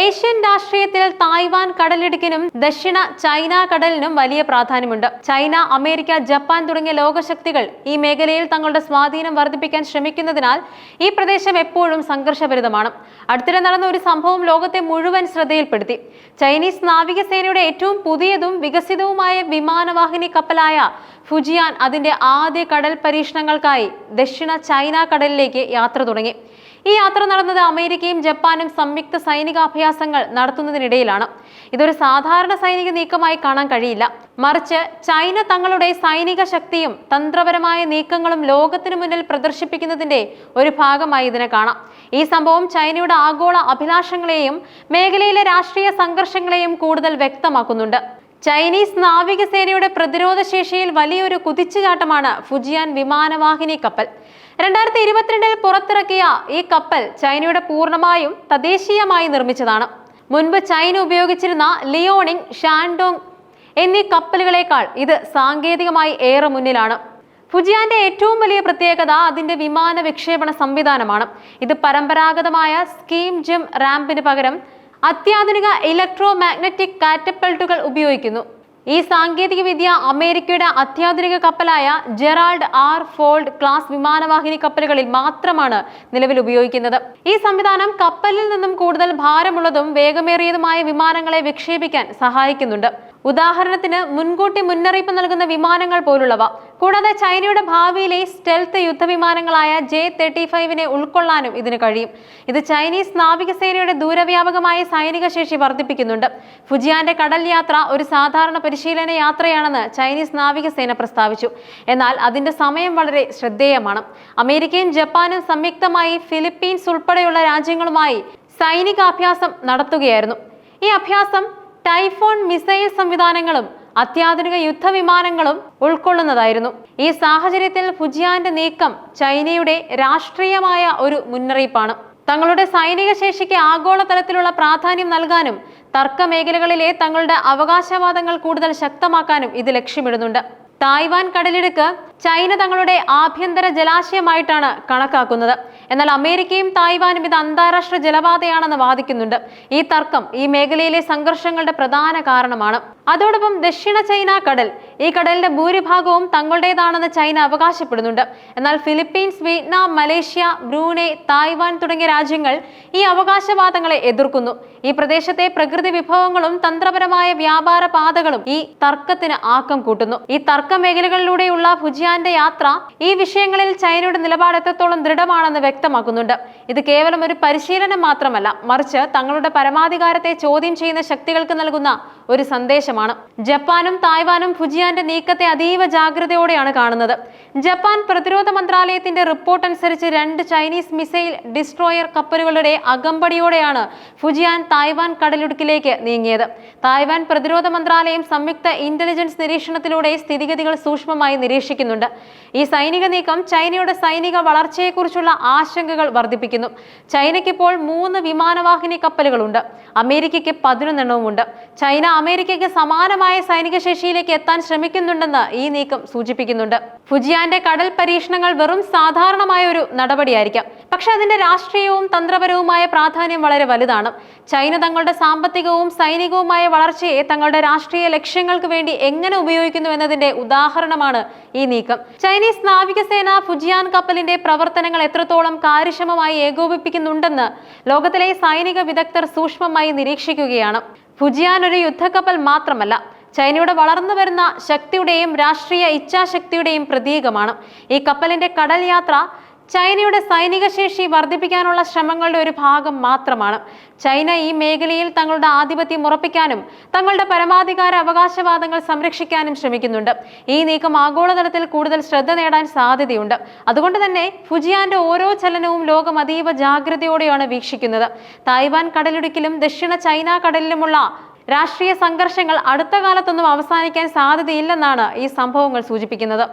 Asian രാഷ്ട്രീയത്തിൽ Taiwan കടലിടുക്കിനും ദക്ഷിണ China കടലിനും വലിയ പ്രാധാന്യമുണ്ട്. ചൈന അമേരിക്ക ജപ്പാൻ തുടങ്ങിയ ലോകശക്തികൾ ഈ മേഖലയിൽ തങ്ങളുടെ സ്വാധീനം വർദ്ധിപ്പിക്കാൻ ശ്രമിക്കുന്നതിനാൽ ഈ പ്രദേശം എപ്പോഴും സംഘർഷഭരിതമാണ്. അടുത്തിടെ നടന്ന ഒരു സംഭവം ലോകത്തെ മുഴുവൻ ശ്രദ്ധയിൽപ്പെടുത്തി. ചൈനീസ് നാവികസേനയുടെ ഏറ്റവും പുതിയതും വികസിതവുമായ വിമാനവാഹിനി കപ്പലായ ഫുജിയാൻ അതിന്റെ ആദ്യ കടൽ പരീക്ഷണങ്ങൾക്കായി ദക്ഷിണ ചൈന കടലിലേക്ക് യാത്ര തുടങ്ങി. ഈ യാത്ര നടന്നത് അമേരിക്കയും ജപ്പാനും സംയുക്ത സൈനികാഭ്യാസങ്ങൾ നടത്തുന്നതിനിടയിലാണ്. ഇതൊരു സാധാരണ സൈനിക നീക്കമായി കാണാൻ കഴിയില്ല. മറിച്ച് ചൈന തങ്ങളുടെ സൈനിക ശക്തിയും തന്ത്രപരമായ നീക്കങ്ങളും ലോകത്തിനു മുന്നിൽ പ്രദർശിപ്പിക്കുന്നതിന്റെ ഒരു ഭാഗമായി ഇതിനെ കാണാം. ഈ സംഭവം ചൈനയുടെ ആഗോള അഭിലാഷങ്ങളെയും മേഖലയിലെ രാഷ്ട്രീയ സംഘർഷങ്ങളെയും കൂടുതൽ വ്യക്തമാക്കുന്നുണ്ട്. ചൈനീസ് നാവികസേനയുടെ പ്രതിരോധ ശേഷിയിൽ വലിയൊരു കുതിച്ചുചാട്ടമാണ് ഫുജിയാൻ വിമാനവാഹിനി കപ്പൽ. രണ്ടായിരത്തി ഇരുപത്തിരണ്ടിൽ പുറത്തിറക്കിയ ഈ കപ്പൽ ചൈനയുടെ പൂർണമായും തദ്ദേശീയമായി നിർമ്മിച്ചതാണ്. മുൻപ് ചൈന ഉപയോഗിച്ചിരുന്ന ലിയോണിംഗ് ഷാൻഡോങ് എന്നീ കപ്പലുകളേക്കാൾ ഇത് സാങ്കേതികമായി ഏറെ മുന്നിലാണ്. ഫുജിയാന്റെ ഏറ്റവും വലിയ പ്രത്യേകത അതിന്റെ വിമാന വിക്ഷേപണ സംവിധാനമാണ്. ഇത് പരമ്പരാഗതമായ സ്കീം ജിം റാമ്പിന് പകരം അത്യാധുനിക ഇലക്ട്രോ മാഗ്നറ്റിക് കാറ്റപ്പൾട്ടുകൾ ഉപയോഗിക്കുന്നു. ഈ സാങ്കേതികവിദ്യ അമേരിക്കയുടെ അത്യാധുനിക കപ്പലായ ജെറാൾഡ് ആർ ഫോൾഡ് ക്ലാസ് വിമാനവാഹിനി കപ്പലുകളിൽ മാത്രമാണ് നിലവിൽ ഉപയോഗിക്കുന്നത്. ഈ സംവിധാനം കപ്പലിൽ നിന്നും കൂടുതൽ ഭാരമുള്ളതും വേഗമേറിയതുമായ വിമാനങ്ങളെ വിക്ഷേപിക്കാൻ സഹായിക്കുന്നുണ്ട്. ഉദാഹരണത്തിന് മുൻകൂട്ടി മുന്നറിയിപ്പ് നൽകുന്ന വിമാനങ്ങൾ പോലുള്ളവ. കൂടാതെ ചൈനയുടെ ഭാവിയിലെ സ്റ്റെൽത്ത് യുദ്ധവിമാനങ്ങളായ ജെ തേർട്ടി ഫൈവിനെ ഉൾക്കൊള്ളാനും ഇതിന് കഴിയും. ഇത് ചൈനീസ് നാവികസേനയുടെ ദൂരവ്യാപകമായ സൈനിക ശേഷി വർദ്ധിപ്പിക്കുന്നുണ്ട്. ഫുജിയാന്റെ കടൽ യാത്ര ഒരു സാധാരണ പരിശീലന യാത്രയാണെന്ന് ചൈനീസ് നാവികസേന പ്രസ്താവിച്ചു. എന്നാൽ അതിന്റെ സമയം വളരെ ശ്രദ്ധേയമാണ്. അമേരിക്കയും ജപ്പാനും സംയുക്തമായി ഫിലിപ്പീൻസ് ഉൾപ്പെടെയുള്ള രാജ്യങ്ങളുമായി സൈനികാഭ്യാസം നടത്തുകയായിരുന്നു. ഈ അഭ്യാസം ടൈഫോൺ മിസൈൽ സംവിധാനങ്ങളും അത്യാധുനിക യുദ്ധവിമാനങ്ങളും ഉൾക്കൊള്ളുന്നതായിരുന്നു. ഈ സാഹചര്യത്തിൽ ഫുജിയാന്റെ നീക്കം ചൈനയുടെ രാഷ്ട്രീയമായ ഒരു മുന്നറിയിപ്പാണ്. തങ്ങളുടെ സൈനിക ശേഷിക്ക് ആഗോളതലത്തിലുള്ള പ്രാധാന്യം നൽകാനും തർക്ക മേഖലകളിലെ തങ്ങളുടെ അവകാശവാദങ്ങൾ കൂടുതൽ ശക്തമാക്കാനും ഇത് ലക്ഷ്യമിടുന്നുണ്ട്. തായ്വാൻ കടലിടുക്ക് ചൈന തങ്ങളുടെ ആഭ്യന്തര ജലാശയമായിട്ടാണ് കണക്കാക്കുന്നത്. എന്നാൽ അമേരിക്കയും തായ്വാനും ഇത് അന്താരാഷ്ട്ര ജലപാതയാണെന്ന് വാദിക്കുന്നുണ്ട്. ഈ തർക്കം ഈ മേഖലയിലെ സംഘർഷങ്ങളുടെ പ്രധാന കാരണമാണ്. അതോടൊപ്പം ദക്ഷിണ ചൈന കടൽ ഈ കടലിന്റെ ഭൂരിഭാഗവും തങ്ങളുടേതാണെന്ന് ചൈന അവകാശപ്പെടുന്നുണ്ട്. എന്നാൽ Philippines Vietnam Malaysia Brunei Taiwan തുടങ്ങിയ രാജ്യങ്ങൾ ഈ അവകാശവാദങ്ങളെ എതിർക്കുന്നു. ഈ പ്രദേശത്തെ പ്രകൃതി വിഭവങ്ങളും തന്ത്രപരമായ വ്യാപാര പാതകളും ഈ തർക്കത്തിന് ആക്കം കൂട്ടുന്നു. ഈ തർക്ക മേഖലകളിലൂടെയുള്ള ഫുജിയാന്റെ യാത്ര ഈ വിഷയങ്ങളിൽ ചൈനയുടെ നിലപാട് എത്രത്തോളം ദൃഢമാണെന്ന് വ്യക്തമാക്കുന്നുണ്ട്. ഇത് കേവലം ഒരു പരിശീലനം മാത്രമല്ല മറിച്ച് തങ്ങളുടെ പരമാധികാരത്തെ ചോദ്യം ചെയ്യുന്ന ശക്തികൾക്ക് നൽകുന്ന ഒരു സന്ദേശമാണ്. ജപ്പാനും തായ്വാനും ഫുജിയാന്റെ നീക്കത്തെ അതീവ ജാഗ്രതയോടെയാണ് കാണുന്നത്. ജപ്പാൻ പ്രതിരോധ മന്ത്രാലയത്തിന്റെ റിപ്പോർട്ട് അനുസരിച്ച് രണ്ട് ചൈനീസ് മിസൈൽ ഡിസ്ട്രോയർ കപ്പലുകളുടെ അകമ്പടിയോടെയാണ് ഫുജിയാൻ തായ്വാൻ കടലിടുക്കിലേക്ക് നീങ്ങിയത്. തായ്വാൻ പ്രതിരോധ മന്ത്രാലയം സംയുക്ത ഇന്റലിജൻസ് നിരീക്ഷണത്തിലൂടെ സ്ഥിതിഗതികൾ സൂക്ഷ്മമായി നിരീക്ഷിക്കുന്നുണ്ട്. ഈ സൈനിക നീക്കം ചൈനയുടെ സൈനിക വളർച്ചയെക്കുറിച്ചുള്ള ആശങ്കകൾ വർദ്ധിപ്പിക്കുന്നു. ചൈനയ്ക്കിപ്പോൾ മൂന്ന് വിമാനവാഹിനി കപ്പലുകളുണ്ട്. അമേരിക്കയ്ക്ക് പതിനൊന്നെണ്ണവുമുണ്ട്. ചൈന അമേരിക്കയ്ക്ക് സമാനമായ സൈനിക ശേഷിയിലേക്ക് എത്താൻ ശ്രമിക്കുന്നുണ്ടെന്ന് ഈ നീക്കം സൂചിപ്പിക്കുന്നുണ്ട്. ഫുജിയാന്റെ കടൽ പരീക്ഷണങ്ങൾ വെറും സാധാരണമായ ഒരു നടപടിയായിരിക്കാം. പക്ഷെ അതിന്റെ രാഷ്ട്രീയവും തന്ത്രപരവുമായ പ്രാധാന്യം വളരെ വലുതാണ്. ചൈന തങ്ങളുടെ സാമ്പത്തികവും സൈനികവുമായ വളർച്ചയെ തങ്ങളുടെ രാഷ്ട്രീയ ലക്ഷ്യങ്ങൾക്ക് വേണ്ടി എങ്ങനെ ഉപയോഗിക്കുന്നു എന്നതിന്റെ ഉദാഹരണമാണ് ഈ നീക്കം. ചൈനീസ് നാവികസേന ഫുജിയാൻ കപ്പലിന്റെ പ്രവർത്തനങ്ങൾ എത്രത്തോളം കാര്യക്ഷമമായി ഏകോപിപ്പിക്കുന്നുണ്ടെന്ന് ലോകത്തിലെ സൈനിക വിദഗ്ധർ സൂക്ഷ്മമായി നിരീക്ഷിക്കുകയാണ്. ഫുജിയാൻ ഒരു യുദ്ധക്കപ്പൽ മാത്രമല്ല ചൈനയുടെ വളർന്നു വരുന്ന ശക്തിയുടെയും രാഷ്ട്രീയ ഇച്ഛാശക്തിയുടെയും പ്രതീകമാണ്. ഈ കപ്പലിന്റെ കടൽ യാത്ര ചൈനയുടെ സൈനിക ശേഷി വർദ്ധിപ്പിക്കാനുള്ള ശ്രമങ്ങളുടെ ഒരു ഭാഗം മാത്രമാണ്. ചൈന ഈ മേഖലയിൽ തങ്ങളുടെ ആധിപത്യം ഉറപ്പിക്കാനും തങ്ങളുടെ പരമാധികാര അവകാശവാദങ്ങൾ സംരക്ഷിക്കാനും ശ്രമിക്കുന്നുണ്ട്. ഈ നീക്കം ആഗോളതലത്തിൽ കൂടുതൽ ശ്രദ്ധ നേടാൻ സാധ്യതയുണ്ട്. അതുകൊണ്ട് തന്നെ ഫുജിയാന്റെ ഓരോ ചലനവും ലോകം അതീവ ജാഗ്രതയോടെയാണ് വീക്ഷിക്കുന്നത്. തായ്വാൻ കടലിടുക്കിലും ദക്ഷിണ ചൈന കടലിലുമുള്ള രാഷ്ട്രീയ സംഘർഷങ്ങൾ അടുത്ത കാലത്തൊന്നും അവസാനിക്കാൻ സാധ്യതയില്ലെന്നാണ് ഈ സംഭവങ്ങൾ സൂചിപ്പിക്കുന്നത്.